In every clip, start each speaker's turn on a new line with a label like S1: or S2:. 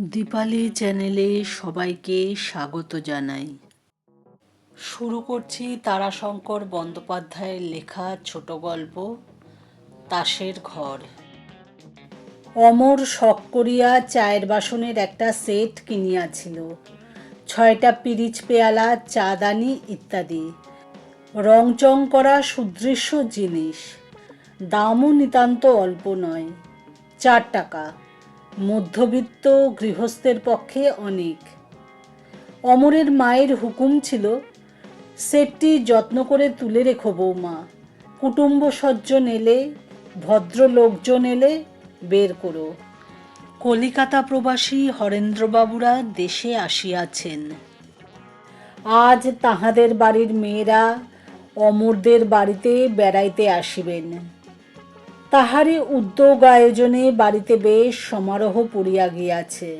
S1: দীপালি চ্যানেলে সবাইকে স্বাগত জানাই। শুরু করছি তারাশঙ্কর বন্দ্যোপাধ্যায়ের লেখা ছোট গল্প, তাসের ঘর। অমর শখ করিয়া চায়ের বাসনের একটা সেট কিনিয়াছিল। ছয়টা পিরিচ পেয়ালা চাদানি ইত্যাদি। রংচং করা সুদৃশ্য জিনিস। দামও নিতান্ত অল্প নয়, চার টাকা। মধ্যবিত্ত গৃহস্থের পক্ষে অনেক। অমরের মায়ের হুকুম ছিল, সেটটি যত্ন করে তুলে রেখো বৌমা। কুটুম্ব সজ্জন এলে ভদ্র লোকজন এলে বের করো। কলিকাতা প্রবাসী হরেন্দ্রবাবুরা দেশে আসিয়াছেন। আজ তাহাদের বাড়ির মেয়েরা অমরদের বাড়িতে বেড়াইতে আসিবেন। তাহারই উদ্যোগ আয়োজনে বাড়িতে বেশ সমারোহ পড়িয়া গিয়াছে।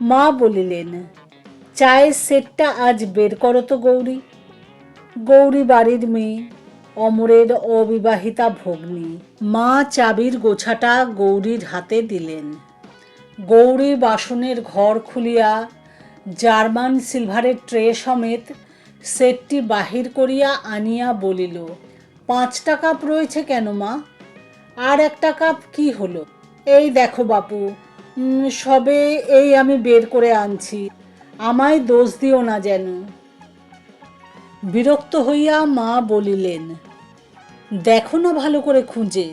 S1: মা বলিলেন, চায়ের সেটটা আজ বের করো তো গৌরী। গৌরী বাড়ির মেয়ে, অমরের অবিবাহিতা ভগ্নী। মা চাবির গোছাটা গৌরীর হাতে দিলেন। গৌরী বাসনের ঘর খুলিয়া জার্মান সিলভারের ট্রে সমেত সেটটি বাহির করিয়া আনিয়া বলিল পাঁচটা কাপ রয়েছে কেন, মা? আর একটা কাপ কি হলো? এই দেখো বাপু সবে এই আমি বের করে আনছি। আমায় দোষ দিও না যেন। বিরক্ত হইয়া মা বলিলেন, দেখো না ভালো করে খুঁজে।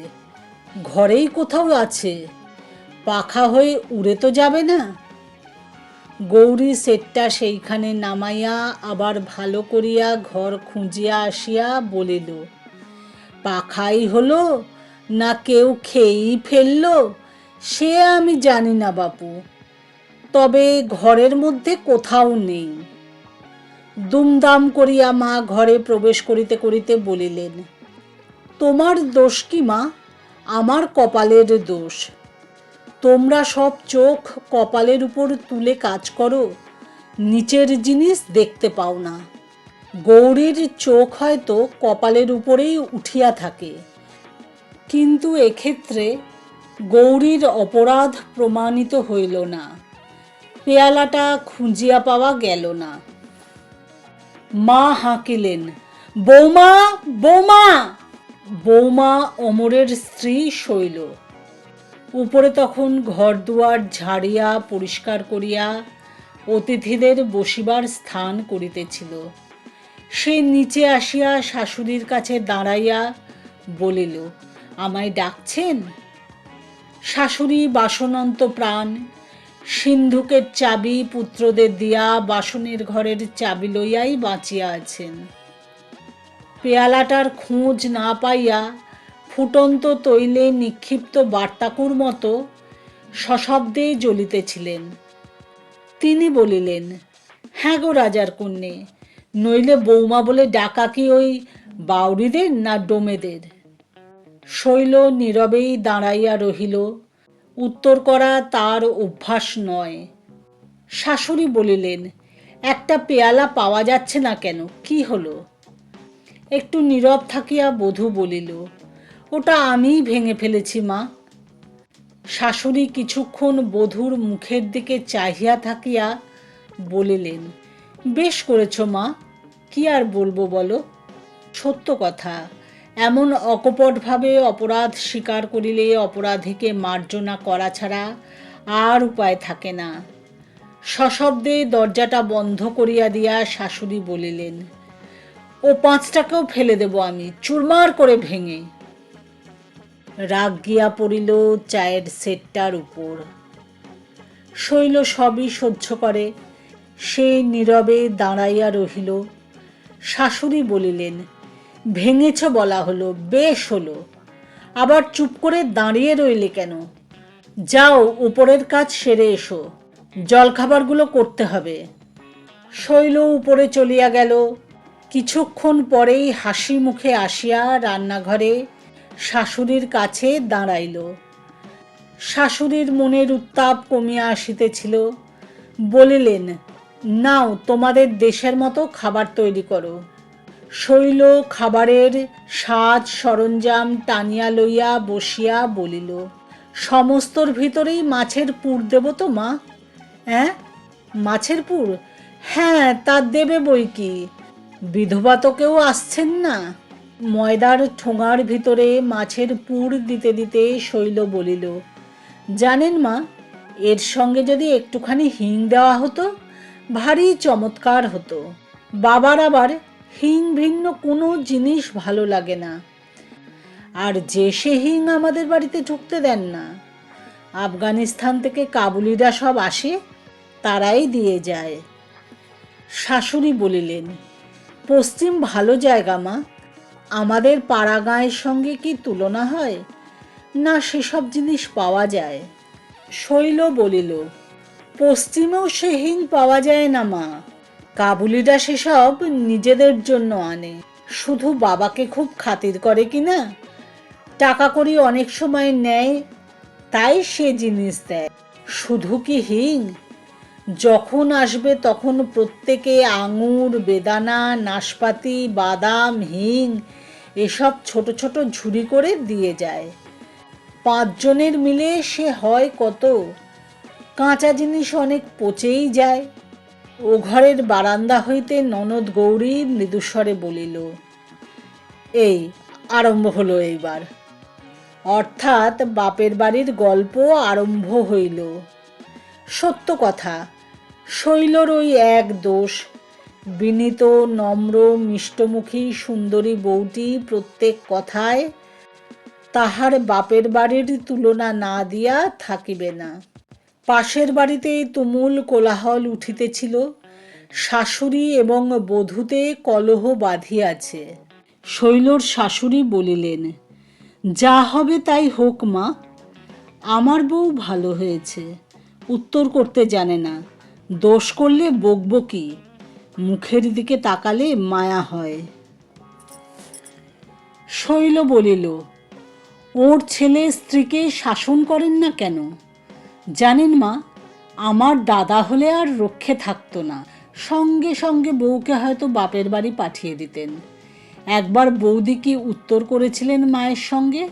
S1: ঘরেই কোথাও আছে। পাখা হয়ে উড়ে তো যাবে না? গৌরী সেটটা সেইখানে নামাইয়া আবার ভালো করিয়া ঘর খুঁজিয়া আসিয়া বলিল পাখাই হলো, না কেউ খেয়েই ফেলল, সে আমি জানি না বাপু। তবে ঘরের মধ্যে কোথাও নেই। দুমদাম করিয়া মা ঘরে প্রবেশ করিতে করিতে বলিলেন, তোমার দোষ কি মা? আমার কপালের দোষ। তোমরা সব চোখ কপালের উপর তুলে কাজ করো, নিচের জিনিস দেখতে পাও না। গৌরীর চোখ হয়তো কপালের উপরেই উঠিয়া থাকে। কিন্তু এক্ষেত্রে গৌরীর অপরাধ প্রমাণিত হইল না। পেয়ালাটা খুঁজিয়া পাওয়া গেল না। মা হাঁকিলেন, বৌমা বৌমা! বৌমা অমরের স্ত্রী শৈল। উপরে তখন ঘর দুয়ার ঝাড়িয়া পরিষ্কার করিয়া অতিথিদের বসিবার স্থান করিতেছিল। সে নিচে আসিয়া শাশুড়ির কাছে দাঁড়াইয়া বলিল, আমায় ডাকছেন? শাশুড়ি বাসনন্ত প্রাণ, সিন্ধুকের চাবি পুত্রদের দিয়া বাসনের ঘরের চাবি লইয়াই বাঁচিয়া আছেন। পেয়ালাটার খোঁজ না পাইয়া ফুটন্ত তৈলে নিক্ষিপ্ত বার্তাকুর মতো সশব্দে জ্বলিতেছিলেন। তিনি বলিলেন হ্যাঁ গো রাজার কন্যে নইলে বৌমা বলে ডাকা কি ওই বাউরিদের না ডোমেদের? শৈল নীরবেই দাঁড়াইয়া রহিল, উত্তর করা তার অভ্যাস নয়। শাশুড়ি বলিলেন, একটা পেয়ালা পাওয়া যাচ্ছে না কেন? কি হলো? একটু নীরব থাকিয়া বধূ বলিল, ওটা আমিই ভেঙে ফেলেছি মা। শাশুড়ি কিছুক্ষণ বধূর মুখের দিকে চাহিয়া থাকিয়া বলিলেন, বেশ করেছ মা কি আর বলব বলো? সত্য কথা। এমন অকপটভাবে অপরাধ স্বীকার করিলে অপরাধীকে মার্জনা করা ছাড়া আর উপায় থাকে না। সশব্দে দরজাটা বন্ধ করিয়া দিয়া শাশুড়ি বলিলেন, ও পাঁচটাকেও ফেলে দেব আমি, চুরমার করে ভেঙে। রাগ গিয়া পড়িল চায়ের সেটটার উপর। শৈল সবই সহ্য করে, সে নীরবে দাঁড়াইয়া রহিল। শাশুড়ি বলিলেন, ভেঙেছ বলা হলো, বেশ হলো। আবার চুপ করে দাঁড়িয়ে রইলে কেন? যাও, উপরের কাজ সেরে এসো। জলখাবারগুলো করতে হবে। শৈল উপরে চলিয়া গেল। কিছুক্ষণ পরেই হাসি মুখে আসিয়া রান্নাঘরে শাশুড়ির কাছে দাঁড়াইল। শাশুড়ির মনের উত্তাপ কমিয়া আসিতেছিল। বলিলেন নাও, তোমাদের দেশের মতো খাবার তৈরি করো। শৈল খাবারের সাজ সরঞ্জাম টানিয়া লইয়া বসিয়া বলিল, সমস্তর ভিতরেই মাছের পুর দেব তো, মা? হ্যাঁ মাছের পুর? হ্যাঁ তা দেবে বই কি? বিধবা তো কেউ আসছেন না। ময়দার ঠোঙার ভিতরে মাছের পুর দিতে দিতে শৈল বলিল, জানেন মা, এর সঙ্গে যদি একটুখানি হিং দেওয়া হতো ভারী চমৎকার হতো। বাবার আবার হিং ভিন্ন কোনো জিনিস ভালো লাগে না। আর যে সে হিং আমাদের বাড়িতে ঢুকতে দেন না। আফগানিস্তান থেকে কাবুলিরা সব আসে, তারাই দিয়ে যায়। শাশুড়ি বলিলেন, পশ্চিম ভালো জায়গা, মা। আমাদের পাড়া গাঁয়ের সঙ্গে কি তুলনা হয়? না সেসব জিনিস পাওয়া যায়। শৈল বলিল পশ্চিমেও সে হিং পাওয়া যায় না, মা। কাবুলিরা সেসব নিজেদের জন্য আনে। শুধু বাবাকে খুব খাতির করে কি না? টাকা করি অনেক সময় নেয়, তাই সে জিনিস দেয়। শুধু কি হিং যখন আসবে তখন প্রত্যেকে আঙুর, বেদানা, নাশপাতি, বাদাম, হিং এসব ছোট ছোট ঝুড়ি করে দিয়ে যায়। পাঁচজনের মিলে সে হয় কত? কাঁচা জিনিস অনেক পচেই যায়। ও ঘরের বারান্দা হইতে ননদ গৌরী মৃদুস্বরে বলিল, এই আরম্ভ হলো এইবার। অর্থাৎ বাপের বাড়ির গল্প আরম্ভ হইল। সত্য কথা, শৈলর ওই এক দোষ। বিনীত, নম্র, মিষ্টমুখী, সুন্দরী বউটি প্রত্যেক কথায় তাহার বাপের বাড়ির তুলনা না দিয়া থাকিবে না। পাশের বাড়িতেই তুমুল কোলাহল উঠিতেছিল। শাশুড়ি এবং বধূতে কলহ বাঁধিয়াছে। শৈলর শাশুড়ি বলিলেন, যা হবে তাই হোক মা, আমার বউ ভালো হয়েছে, উত্তর করতে জানে না, দোষ করলে বকবো কি? মুখের দিকে তাকালে মায়া হয়। শৈল বলিল, ওর ছেলে স্ত্রীকে শাসন করেন না কেন? জানেন মা, আমার দাদা হলে আর রক্ষে থাকতো না। সঙ্গে সঙ্গে বউকে হয়তো বাপের বাড়ি পাঠিয়ে দিতেন। একবার বৌদি কি উত্তর করেছিলেন মায়ের সঙ্গে?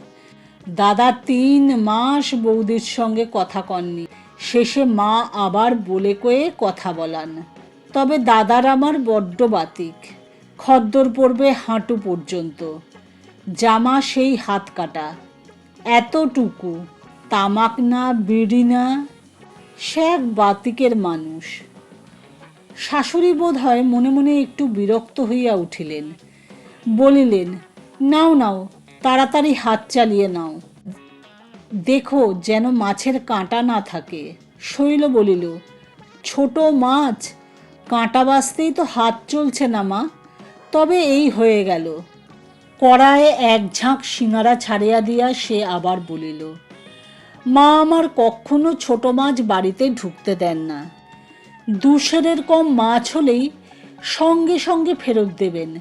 S1: দাদা তিন মাস বৌদির সঙ্গে কথা কননি। শেষে মা আবার বলে কয়ে কথা বলান। তবে দাদার আমার বড্ড বাতিক। খদ্দর পড়বে হাঁটু পর্যন্ত। জামা সেই হাত কাটা। এতটুকু। তামাক না, বিড়ি না, সে এক বাতিকের মানুষ। শাশুড়ি বোধ হয় মনে মনে একটু বিরক্ত হইয়া উঠিলেন। বলিলেন, নাও নাও, তাড়াতাড়ি হাত চালিয়ে নাও। দেখো যেন মাছের কাঁটা না থাকে। শৈল বলিল, ছোট মাছ, কাঁটা বাঁচতেই তো হাত চলছে না মা। তবে এই হয়ে গেল। কড়ায় এক ঝাঁক সিঙারা ছাড়িয়া দিয়া সে আবার বলিল মা আমার কখনো ছোট মাছ বাড়িতে ঢুকতে দেন না। দুশেরের কম মাছ হলেই সঙ্গে সঙ্গে ফেরত দেবেন।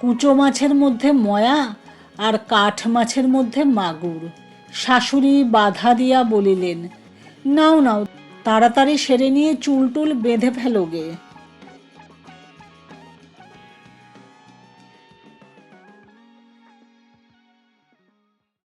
S1: কুচো মাছের মধ্যে ময়া আর কাঠ মাছের মধ্যে মাগুর। শাশুড়ি বাধা দিয়া বলিলেন, নাও নাও, তাড়াতাড়ি সেরে নিয়ে চুলটুল বেঁধে ফেলোগে